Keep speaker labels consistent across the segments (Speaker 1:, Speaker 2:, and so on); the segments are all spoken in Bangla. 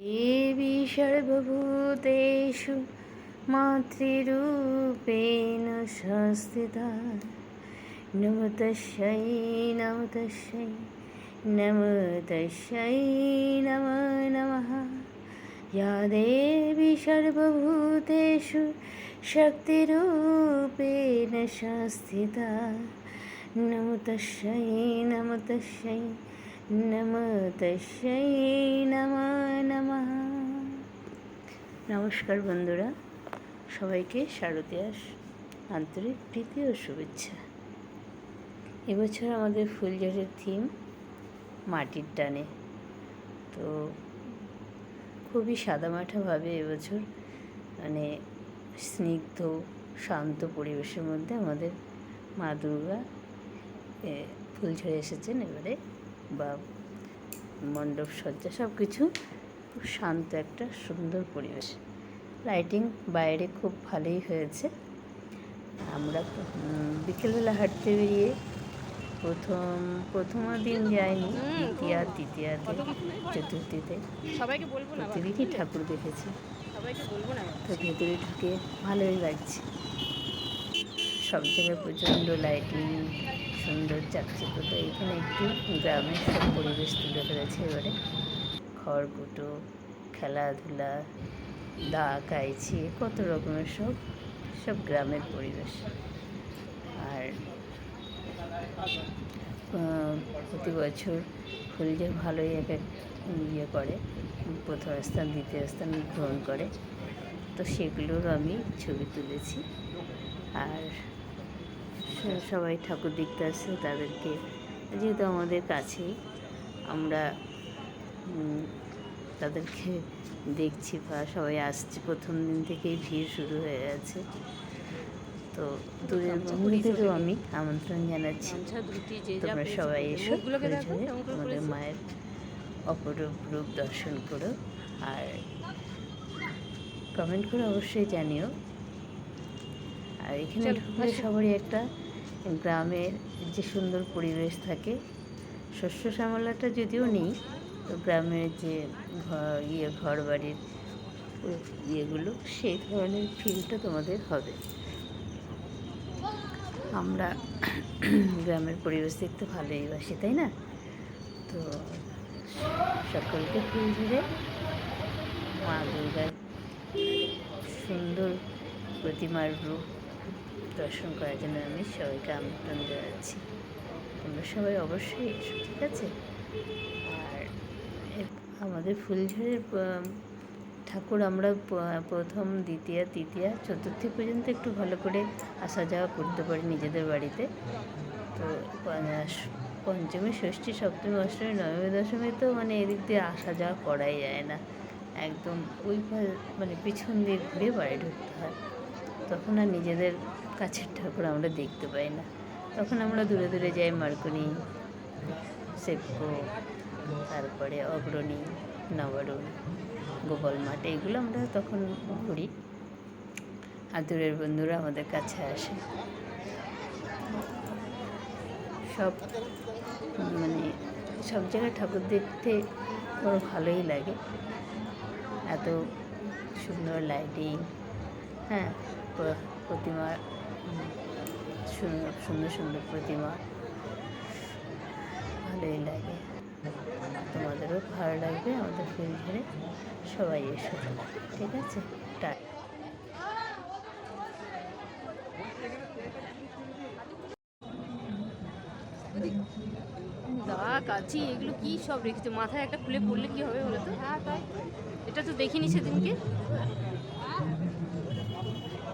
Speaker 1: দেবী সর্বভূতেষু মাতৃরূপেণ সংস্থিতা নম তস্যৈ নম তস্যৈ নম তস্যৈ নম। নমঃ ইয়া দেবী সর্বভূতেষু শক্তিরূপেণ সংস্থিতা নম তস্যৈ নম তস্যৈ নমো তস্যৈ নম নমঃ নমস্কার বন্ধুরা সবাইকে শারদীয়াস আন্তরিক প্রীতি ও শুভেচ্ছা এবছর আমাদের ফুলঝড়ের থিম মাটির টানে তো খুবই সাদামাঠাভাবে এবছর মানে স্নিগ্ধ শান্ত পরিবেশের মধ্যে আমাদের মা দুর্গা এ, ফুলঝড়ে এসেছেন এবারে। বা মণ্ডপ সজ্জা সব কিছু খুব শান্ত একটা সুন্দর পরিবেশ। লাইটিং বাইরে খুব ভালোই হয়েছে। আমরা বিকেলবেলা হাঁটতে বেরিয়ে প্রথম প্রথম দিন যাইনি দ্বিতীয় তৃতীয়াতে চতুর্থীতে
Speaker 2: সবাইকে বলব না
Speaker 1: প্রতিদিনই ঠাকুর দেখেছি।
Speaker 2: সবাইকে বলব না
Speaker 1: তো ভেতরে ঢুকে ভালোই লাগছে। সব জায়গায় প্রচণ্ড লাইটিং সুন্দর চাকচিকতা এখানে একটু গ্রামের সব পরিবেশ তুলে ধরেছে এবারে। খড়কুটো, খেলাধুলা, দা কাইছি, কত রকমের সব সব গ্রামের পরিবেশ। আর প্রতি বছর ফুল যে ভালোই এক এক ইয়ে করে, প্রথম স্থান, দ্বিতীয় স্থান গ্রহণ করে। তো সেগুলোর আমি ছবি তুলেছি। আর সবাই ঠাকুর দেখতে আসছে তাদেরকে যেহেতু আমাদের কাছেই আমরা তাদেরকে দেখছি বা সবাই আসছে। প্রথম দিন থেকেই ভিড় শুরু হয়ে গেছে। তো দূরের বন্ধুদেরও আমি আমন্ত্রণ জানাচ্ছি। তোমরা সবাই এসো আমাদের মায়ের অপরূপ রূপ দর্শন করো। আর কমেন্ট করে অবশ্যই জানিও। আর এখানে ঢুকলে সবারই একটা গ্রামের যে সুন্দর পরিবেশ থাকে, শস্য শ্যামলাটা যদিও নেই, তো গ্রামের যে ইয়ে ঘর বাড়ির ইয়েগুলো, সেই ধরনের ফিলটা তোমাদের হবে। আমরা গ্রামের পরিবেশ দেখতে ভালোই বাসি, তাই না? তো সকলকে ফুল ধরে মা দুর্গার সুন্দর প্রতিমার রূপ দর্শন করার জন্য আমি সবাইকে আমন্ত্রণ জানাচ্ছি। তোমরা সবাই অবশ্যই এসো, ঠিক আছে? আর আমাদের ফুলঝড়ের ঠাকুর আমরা প্রথম, দ্বিতীয়, তৃতীয়া, চতুর্থী পর্যন্ত একটু ভালো করে আসা যাওয়া করতে পারি নিজেদের বাড়িতে। তো পঞ্চমী, ষষ্ঠী, সপ্তমী, অষ্টমী, নবমী, দশমী তো মানে এদিক দিয়ে আসা যাওয়া করাই যায় না। একদম ওই মানে পিছন দিয়ে ঘুরে বাড়ি ঢুকতে হয়। তখন আর নিজেদের কাছের ঠাকুর আমরা দেখতে পাই না। তখন আমরা দূরে দূরে যাই মার্কনি, সেপকো, তারপরে অগ্রণী, নবরণ, গোপাল মাঠ, এইগুলো আমরা তখন ঘুরি। আর দূরের বন্ধুরা আমাদের কাছে আসে। সব মানে সব জায়গায় ঠাকুর দেখতে আমার ভালোই লাগে। এত সুন্দর লাইটিং হ্যাঁ। প- প্রতিমা উম, সুন্দর সুন্দর সুন্দর প্রতিমা। ভালোই লাগে। তোমাদেরও ভালো লাগবে আমাদের ফুল ধরে সবাই এসো। ঠিক আছে টাই
Speaker 2: দা কাচি এগুলো কি সব রেখেছে? মাথায় একটা খুলে পড়লে কি হবে বলো তো? হ্যাঁ তাই। এটা তো দেখিনি সেদিনকে।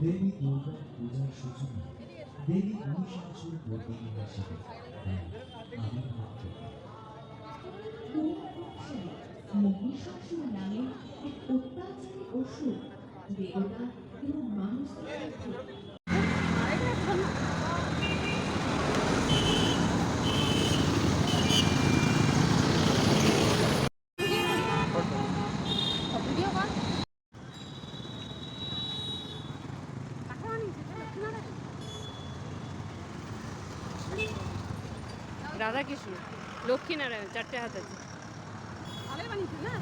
Speaker 3: দেবী দুর্গার পূজার সূচনা দেবী মহিষাসুর তার আবির্ভাব
Speaker 4: মহিষাসুর নামে এক অত্যাচারী অসুর দেবতা এবং মানুষদের মধ্যে
Speaker 2: ভিডিও কর রাধা কৃষ্ণ লক্ষ্মী নারায়ণ চারটে হাত আছে।
Speaker 5: না?